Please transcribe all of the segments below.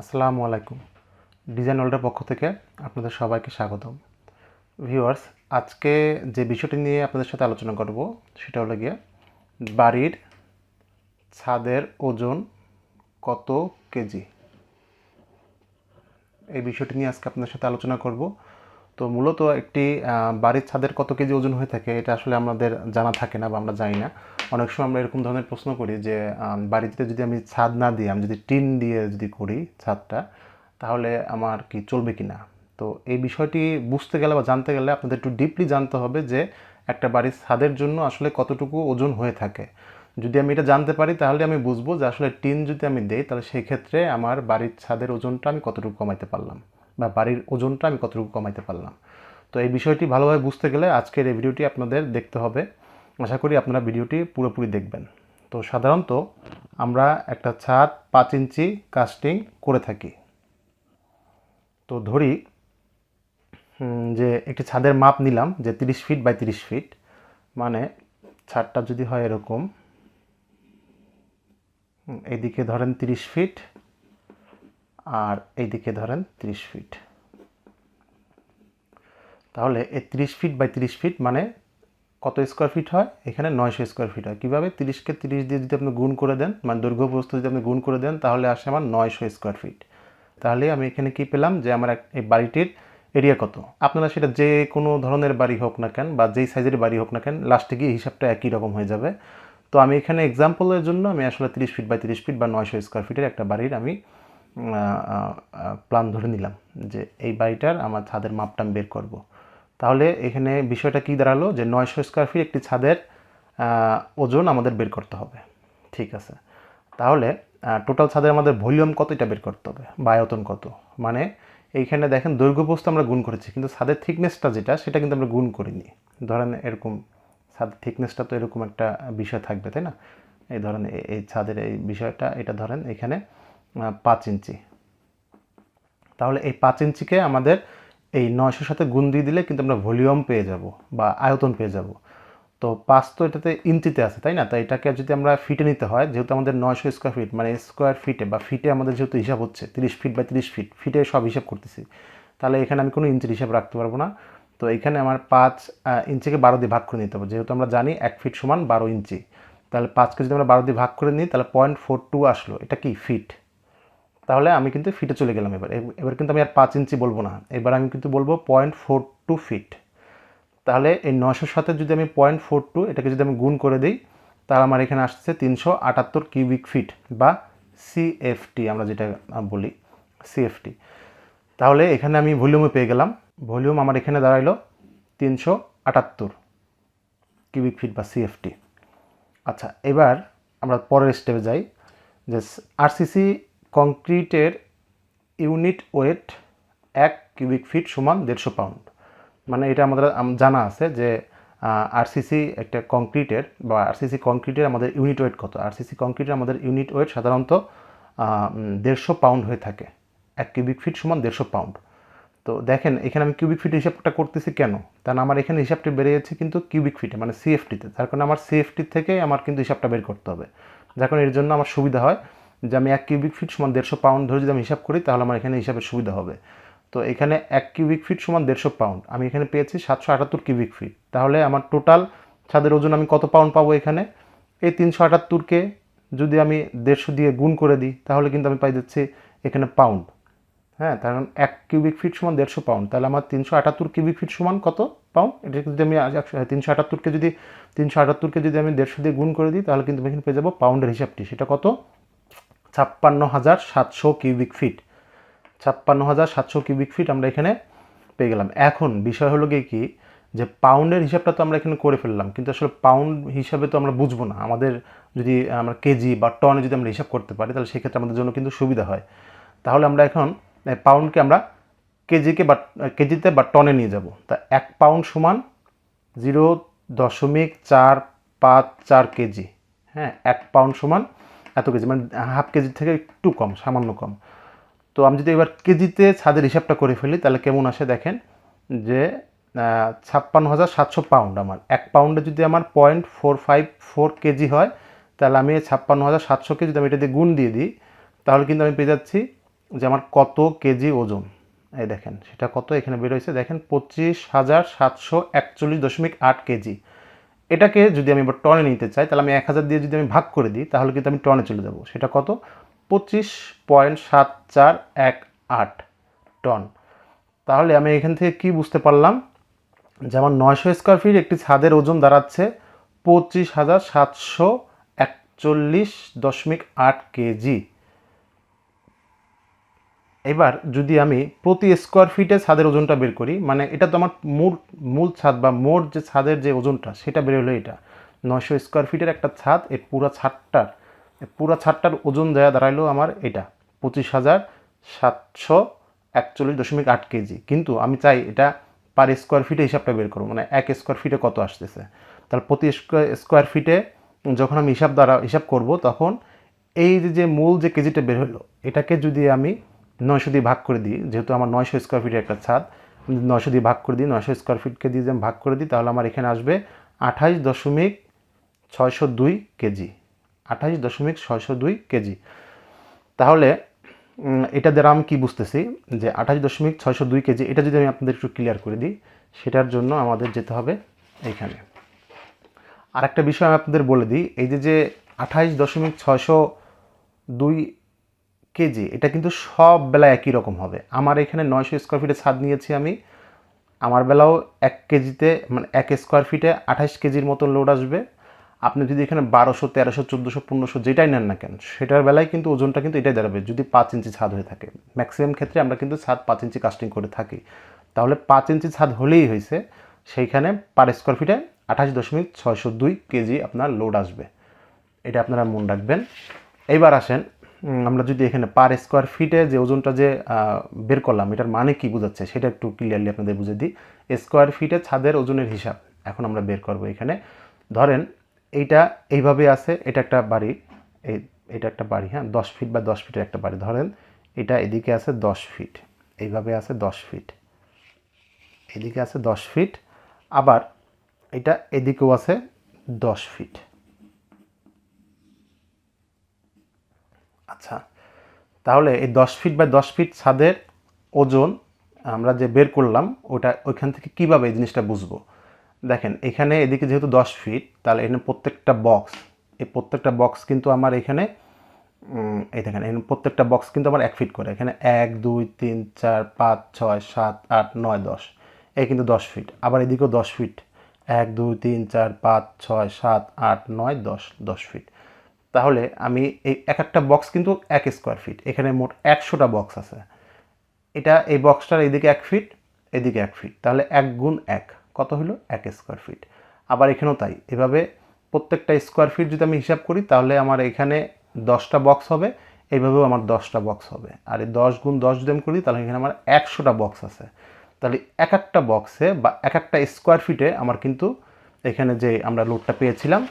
আসসালামু আলাইকুম। ডিজাইন ওয়ার্ল্ডের পক্ষ থেকে আপনাদের সবাইকে স্বাগতম। ভিউয়ার্স আজকে যে বিষয়টি নিয়ে আপনাদের সাথে আলোচনা করব, সেটা হলো গিয়ে বাড়ির ছাদের ওজন কত কেজি? এই বিষয়টি নিয়ে আজকে আপনাদের সাথে আলোচনা করব। তো মূলত একটি বাড়ির ছাদের কত কেজি ওজন হয়ে থাকে এটা আসলে আমাদের জানা থাকে না বা আমরা জানি না। অনেক সময় আমরা এরকম ধরনের প্রশ্ন করি যে বাড়িতে যদি আমি ছাদ না দিই, আমি যদি টিন দিয়ে যদি করি ছাদটা, তাহলে আমার কি চলবে কি না? তো এই বিষয়টি বুঝতে গেলে বা জানতে গেলে আপনাদের একটু ডিপলি জানতে হবে যে, একটা বাড়ির ছাদের জন্য আসলে কতটুকু ওজন হয়ে থাকে। যদি আমি এটা জানতে পারি, তাহলে আমি বুঝব যে আসলে টিন যদি আমি দেই, তাহলে সেই ক্ষেত্রে আমার বাড়ির ছাদের ওজনটা আমি কতটুকু কমাইতে পারলাম। বা বাড়ির ওজনটা আমি কতটুকু কমাইতে পারলাম। তো এই বিষয়টি ভালোভাবে বুঝতে গেলে আজকের এই ভিডিওটি আপনাদের দেখতে হবে। আশা করি আপনারা ভিডিওটি পুরোপুরি দেখবেন। তো সাধারণত আমরা একটা ছাদ পাঁচ ইঞ্চি কাস্টিং করে থাকি। তো ধরি যে একটি ছাদের মাপ নিলাম যে তিরিশ ফিট বাই তিরিশ ফিট মানে ছাদটা যদি হয় এরকম হুম, এইদিকে ধরেন তিরিশ ফিট আর এইদিকে ধরেন তিরিশ ফিট তাহলে এই তিরিশ ফিট বাই তিরিশ ফিট মানে কত স্কোয়ার ফিট হয়? এখানে নয়শো স্কোয়ার ফিট হয়। কীভাবে? তিরিশকে তিরিশ দিয়ে যদি আপনি গুণ করে দেন মানে দৈর্ঘ্য প্রস্থ যদি আপনি গুণ করে দেন, তাহলে আসে আমার নয়শো স্কোয়ার ফিট তাহলে আমি এখানে কি পেলাম? যে আমার এই বাড়িটির এরিয়া কত? আপনারা সেটা যে কোনো ধরনের বাড়ি হোক না কেন বা যেই সাইজের বাড়ি হোক না কেন লাস্টে গিয়ে হিসাবটা একই রকম হয়ে যাবে। তো আমি এখানে এক্সাম্পলের জন্য আমি আসলে তিরিশ ফিট বাই তিরিশ ফিট বা নয়শো স্কোয়ার ফিটের একটা বাড়ির আমি প্ল্যান ধরে নিলাম যে এই বাড়িটার আমার ছাদের মাপটা বের করব। তাহলে এখানে বিষয়টা কি দাঁড়াল? যে নয়শো স্কোয়ার ফিট একটি ছাদের ওজন আমাদের বের করতে হবে। ঠিক আছে? তাহলে টোটাল ছাদের আমাদের ভলিউম কত? এটা বের করতে হবে। বা আয়তন কত? মানে এইখানে দেখেন দৈর্ঘ্য বস্তু আমরা গুণ করেছি, কিন্তু ছাদের থিকনেসটা যেটা, সেটা কিন্তু আমরা গুণ করিনি। ধরেন এরকম, ছাদের থিকনেসটা তো এরকম একটা বিষয় থাকবে, তাই না? এই ধরেন এই ছাদের এই বিষয়টা, এটা ধরেন এখানে পাঁচ ইঞ্চি। তাহলে এই পাঁচ ইঞ্চিকে আমাদের এই নয়শোর সাথে গুণ দিয়ে দিলে কিন্তু আমরা ভলিউম পেয়ে যাব বা আয়তন পেয়ে যাব। তো পাঁচ তো এটাতে ইঞ্চিতে আছে, তাই না? তাই এটাকে যদি আমরা ফিটে নিতে হয়, যেহেতু আমাদের নয়শো স্কোয়ার ফিট মানে স্কোয়ার ফিটে বা ফিটে আমাদের যেহেতু হিসাব হচ্ছে, তিরিশ ফিট বা তিরিশ ফিট ফিটে সব হিসাব করতেছি, তাহলে এখানে আমি কোনো ইঞ্চির হিসাব রাখতে পারব না। তো এখানে আমার পাঁচ ইঞ্চিকে বারো দিয়ে ভাগ করে নিতে হবে, যেহেতু আমরা জানি এক ফিট সমান বারো ইঞ্চি। তাহলে পাঁচকে যদি আমরা বারো দিয়ে ভাগ করে নিই, তাহলে পয়েন্ট ফোর টু আসলো। এটা কি? ফিট তাহলে আমি কিন্তু ফিটে চলে গেলাম এবার। এবার কিন্তু আমি আর পাঁচ ইঞ্চি বলব না। এবার আমি কিন্তু বলব পয়েন্ট ফোর টু ফিট তাহলে এই নশোর সাথে যদি আমি পয়েন্ট ফোর টু এটাকে যদি আমি গুণ করে দিই, তাহলে আমার এখানে আসছে তিনশো আটাত্তর কিউবিক ফিট বা সিএফটি আমরা যেটা বলি সিএফটি তাহলে এখানে আমি ভলিউমে পেয়ে গেলাম। ভলিউম আমার এখানে দাঁড়াইলো তিনশো আটাত্তর কিউবিক ফিট বা সিএফটি আচ্ছা এবার আমরা পরের স্টেপে যাই। যে আরসিসি কংক্রিটের ইউনিট ওয়েট এক কিউবিক ফিট সমান দেড়শো পাউন্ড। মানে এটা আমাদের জানা আছে যে আরসিসি একটা কংক্রিটের বা আরসিসি কংক্রিটের আমাদের ইউনিট ওয়েট কত? আরসিসি কংক্রিটের আমাদের ইউনিট ওয়েট সাধারণত দেড়শো পাউন্ড হয়ে থাকে। এক কিউবিক ফিট সমান দেড়শো পাউন্ড। তো দেখেন, এখানে আমি কিউবিক ফিট হিসাবটা করতেছি কেন? কারণ আমার এখানে হিসাবটি বেড়ে যাচ্ছে কিন্তু কিউবিক ফিটে মানে সিএফটিতে তার কারণে আমার সিএফটি থেকে আমার কিন্তু হিসাবটা বের করতে হবে। যার কারণে এর জন্য আমার সুবিধা হয়। যে আমি এক কিউবিক ফিট সমান দেড়শো পাউন্ড ধরে যদি আমি হিসাব করি, তাহলে আমার এখানে হিসাবের সুবিধা হবে। তো এখানে এক কিউবিক ফিট সমান দেড়শো পাউন্ড আমি এখানে পেয়েছি সাতশো আটাত্তর কিউবিক ফিট তাহলে আমার টোটাল ছাদের ওজন আমি কত পাউন্ড পাবো এখানে? এই তিনশো আটাত্তরকে যদি আমি দেড়শো দিয়ে গুণ করে দিই, তাহলে কিন্তু আমি পাই যাচ্ছি এখানে পাউন্ড হ্যাঁ কারণ এক কিউবিক ফিট সমান দেড়শো পাউন্ড তাহলে আমার তিনশো আটাত্তর কিউবিক ফিট সমান কত পাউন্ড এটা যদি আমি তিনশো আটাত্তরকে যদি, তিনশো আটাত্তরকে যদি আমি দেড়শো দিয়ে গুণ করে দিই, তাহলে কিন্তু আমি এখানে পেয়ে যাব পাউন্ডের হিসাবটি। সেটা কত? ছাপ্পান্ন হাজার সাতশো কিউবিক ফিট ছাপ্পান্ন হাজার সাতশো কিউবিক ফিট আমরা এখানে পেয়ে গেলাম। এখন বিষয় হলো গিয়ে কি, যে পাউন্ডের হিসাবটা তো আমরা এখানে করে ফেললাম, কিন্তু আসলে পাউন্ড হিসাবে তো আমরা বুঝব না। আমাদের যদি আমরা কেজি বা টনে যদি আমরা হিসাব করতে পারি, তাহলে সেক্ষেত্রে আমাদের জন্য কিন্তু সুবিধা হয়। তাহলে আমরা এখন পাউন্ডকে আমরা কেজিকে বা কেজিতে বা টনে নিয়ে যাব। তা এক পাউন্ড সমান জিরো দশমিক চার পাঁচ চার কেজি। হ্যাঁ এক পাউন্ড সমান এত কেজি মানে হাফ কেজির থেকে একটু কম, সামান্য কম। তো আমি যদি এবার কেজিতে ছাদের হিসাবটা করে ফেলি, তাহলে কেমন আসে দেখেন যে ছাপ্পান্ন হাজার সাতশো পাউন্ড আমার। এক পাউন্ডে যদি আমার point four five four KG হয়, তাহলে আমি ছাপ্পান্ন হাজার সাতশোকে যদি আমি এটা দিয়ে গুণ দিয়ে দিই, তাহলে কিন্তু আমি পেয়ে যাচ্ছি যে আমার কত কেজি ওজন। এই দেখেন, সেটা কত এখানে বের হয়েছে? দেখেন পঁচিশ হাজার সাতশো একচল্লিশ দশমিক আট কেজি। এটাকে যদি আমি এবার টনে নিতে চাই, তাহলে আমি এক হাজার দিয়ে যদি আমি ভাগ করে দিই, তাহলে কিন্তু আমি টনে চলে যাব। সেটা কত? পঁচিশ পয়েন্ট সাত চার এক আট টন। তাহলে আমি এখান থেকে কি বুঝতে পারলাম? যে আমার নয়শো স্কোয়ার ফিট একটি ছাদের ওজন দাঁড়াচ্ছে পঁচিশ হাজার সাতশো একচল্লিশ দশমিক আট কেজি। এবার যদি আমি প্রতি স্কোয়ার ফিটে ছাদের ওজনটা বের করি মানে এটা তো আমার মূল মূল ছাদ বা মোট যে ছাদের যে ওজনটা, সেটা বের হলো এটা। নয়শো স্কোয়ার ফিটের একটা ছাদ এই পুরো ছাদটার পুরো ছাদটার ওজন দেওয়া দাঁড়াইলো আমার এটা, পঁচিশ হাজার সাতশো একচল্লিশ দশমিক আট কেজি। কিন্তু আমি চাই এটা পার স্কোয়ার ফিটে হিসাবটা বের করব মানে এক স্কোয়ার ফিটে কত আসতেছে। তাহলে প্রতি স্কোয়ার ফিটে যখন আমি হিসাব দ্বারা, হিসাব করব, তখন এই যে মূল যে কেজিটা বের হলো, এটাকে যদি আমি নয়শো দিয়ে ভাগ করে দিই, যেহেতু আমার নয়শো স্কোয়ার ফিটের একটা ছাদ, নয়শো দিয়ে ভাগ করে দিই, নয়শো স্কোয়ার ফিটকে দিয়ে যদি ভাগ করে দিই, তাহলে আমার এখানে আসবে আঠাইশ দশমিক ছয়শো দুই কেজি আঠাইশ দশমিক ছয়শো দুই কেজি। তাহলে এটা দ্বারা আমি কী বুঝতেছি? যে আঠাশ দশমিক ছয়শো দুই কেজি, এটা যদি আমি আপনাদের একটু ক্লিয়ার করে দিই, সেটার জন্য আমাদের যেতে হবে এইখানে আর একটা বিষয় আমি আপনাদের বলে দিই, এই যে যে আঠাইশ দশমিক ছয়শো দুই কেজি, এটা কিন্তু সব বেলায় একই রকম হবে। আমার এখানে নয়শো স্কোয়ার ফিটে ছাদ নিয়েছি আমি। আমার বেলাও এক কেজিতে মানে এক স্কোয়ার ফিটে আঠাশ কেজির মতো লোড আসবে। আপনি যদি এখানে বারোশো, তেরোশো, চোদ্দোশো, পনেরোশো যেটাই নেন না কেন, সেটার বেলায় কিন্তু ওজনটা কিন্তু এটাই দাঁড়াবে, যদি পাঁচ ইঞ্চি ছাদ হয়ে থাকে। ম্যাক্সিমাম ক্ষেত্রে আমরা কিন্তু ছাদ পাঁচ ইঞ্চি কাস্টিং করে থাকি। তাহলে পাঁচ ইঞ্চি ছাদ হলেই হয়েছে, সেইখানে পার স্কোয়ার ফিটে আঠাশ দশমিক ছয়শো দুই কেজি আপনার লোড আসবে। এটা আপনারা মনে রাখবেন। এইবার আসেন আমরা যদি এখানে পার স্কোয়ার ফিটে যে ওজনটা যে বের করলাম, এটার মানে কি বোঝাচ্ছে? সেটা একটু ক্লিয়ারলি আপনাদের বুঝে দিই। স্কোয়ার ফিটে ছাদের ওজনের হিসাব এখন আমরা বের করব এখানে। ধরেন, এইটা এইভাবে আছে, এটা একটা বাড়ি, এই, এটা একটা বাড়ি হ্যাঁ? দশ ফিট বা দশ ফিটের একটা বাড়ি। ধরেন, এটা এদিকে আছে দশ ফিট এইভাবে আছে দশ ফিট এদিকে আছে দশ ফিট আবার এটা এদিকেও আছে দশ ফিট আচ্ছা তাহলে এই দশ ফিট বা দশ ফিট ছাদের ওজন আমরা যে বের করলাম, ওটা ওইখান থেকে কীভাবে এই জিনিসটা বুঝব? দেখেন, এখানে এদিকে যেহেতু দশ ফিট তাহলে এখানে প্রত্যেকটা বক্স এই প্রত্যেকটা বক্স কিন্তু আমার এখানে এই দেখেন, এখানে প্রত্যেকটা বক্স কিন্তু আমার এক ফিট করে। এখানে এক, দুই, তিন, চার, পাঁচ, ছয়, সাত, আট, নয়, দশ। এই কিন্তু দশ ফিট আবার এদিকেও দশ ফিট এক, দুই, তিন, চার, পাঁচ, ছয়, সাত, আট, নয়, দশ দশ ফিট তাহলে আমি এই এক একটা বক্স কিন্তু এক স্কোয়ার ফিট এখানে মোট একশোটা বক্স আছে। এটা এই বক্সটার এদিকে এক ফিট এদিকে এক ফিট তাহলে এক গুণ এক। কত হলো? এক স্কোয়ার ফিট আবার এখানেও তাই। এভাবে প্রত্যেকটা স্কোয়ার ফিট যদি আমি হিসাব করি, তাহলে আমার এখানে দশটা বক্স হবে। এইভাবেও আমার দশটা বক্স হবে। আর এই দশ গুণ দশ যদি আমি করি, তাহলে এখানে আমার একশোটা বক্স আছে। তাহলে এক একটা বক্সে বা এক একটা স্কোয়ার ফিটে আমার কিন্তু এখানে যে আমরা লোডটা পেয়েছিলাম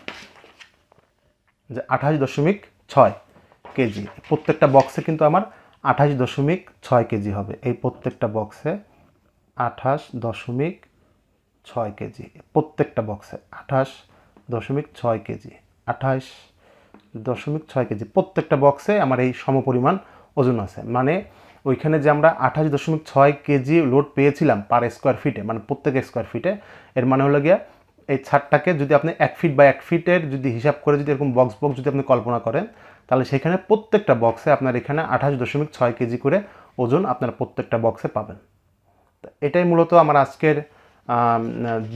যে আঠাশ দশমিক ছয় কেজি। প্রত্যেকটা বক্সে কিন্তু আমার আঠাশ দশমিক ছয় কেজি হবে। এই প্রত্যেকটা বক্সে আঠাশ দশমিক ছয় কেজি। প্রত্যেকটা বক্সে আঠাশ দশমিক ছয় কেজি। আঠাশ দশমিক ছয় কেজি। প্রত্যেকটা বক্সে আমার এই সমপরিমাণ ওজন আছে। মানে ওইখানে যে আমরা আঠাশ দশমিক ছয় কেজি লোড পেয়েছিলাম পার স্কোয়ার ফিটে মানে প্রত্যেক স্কোয়ার ফিটে এর মানে হলো গিয়া এই ছাদটাকে যদি আপনি এক ফিট বা এক ফিটের যদি হিসাব করে যদি এরকম বক্স বক্স যদি আপনি কল্পনা করেন, তাহলে সেখানে প্রত্যেকটা বক্সে আপনার এখানে আঠাশ দশমিক ছয় কেজি করে ওজন আপনার প্রত্যেকটা বক্সে পাবেন। এটাই মূলত আমার আজকের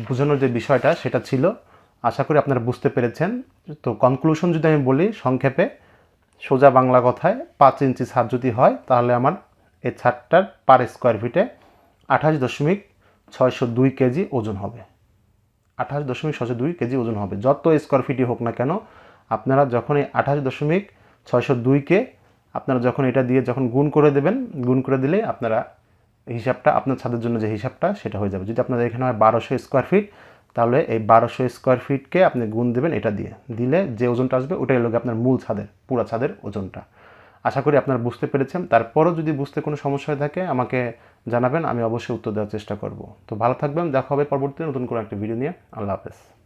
বোঝানোর যে বিষয়টা, সেটা ছিল। আশা করি আপনারা বুঝতে পেরেছেন। তো কনক্লুশন যদি আমি বলি, সংক্ষেপে সোজা বাংলা কথায়, পাঁচ ইঞ্চি ছাদ যদি হয়, তাহলে আমার এই ছাদটার পার স্কোয়ার ফিটে আঠাশ দশমিক ছয়শো দুই কেজি ওজন হবে। আঠাশ দশমিক ছয়শো দুই কেজি ওজন হবে। যত স্কোয়ার ফিটই হোক না কেন, আপনারা যখন এই আঠাশ দশমিক ছয়শো দুইকে আপনারা যখন এটা দিয়ে যখন গুণ করে দেবেন, গুণ করে দিলে আপনারা হিসাবটা, আপনার ছাদের জন্য যে হিসাবটা, সেটা হয়ে যাবে। যদি আপনাদের এখানে হয় বারোশো স্কোয়ার ফিট তাহলে এই বারোশো স্কোয়ার ফিটকে আপনি গুণ দেবেন এটা দিয়ে। দিলে যে ওজনটা আসবে, ওটাই গিয়ে আপনার মূল ছাদের, পুরা ছাদের ওজনটা। আশা করি আপনারা বুঝতে পেরেছেন। তারপরও যদি বুঝতে কোনো সমস্যা হয়ে থাকে, আমাকে জানাবেন, আমি অবশ্যই উত্তর দেওয়ার চেষ্টা করব। তো ভালো থাকবেন, দেখা হবে পরবর্তীতে নতুন কোনো একটা ভিডিও নিয়ে। আল্লাহ হাফেজ।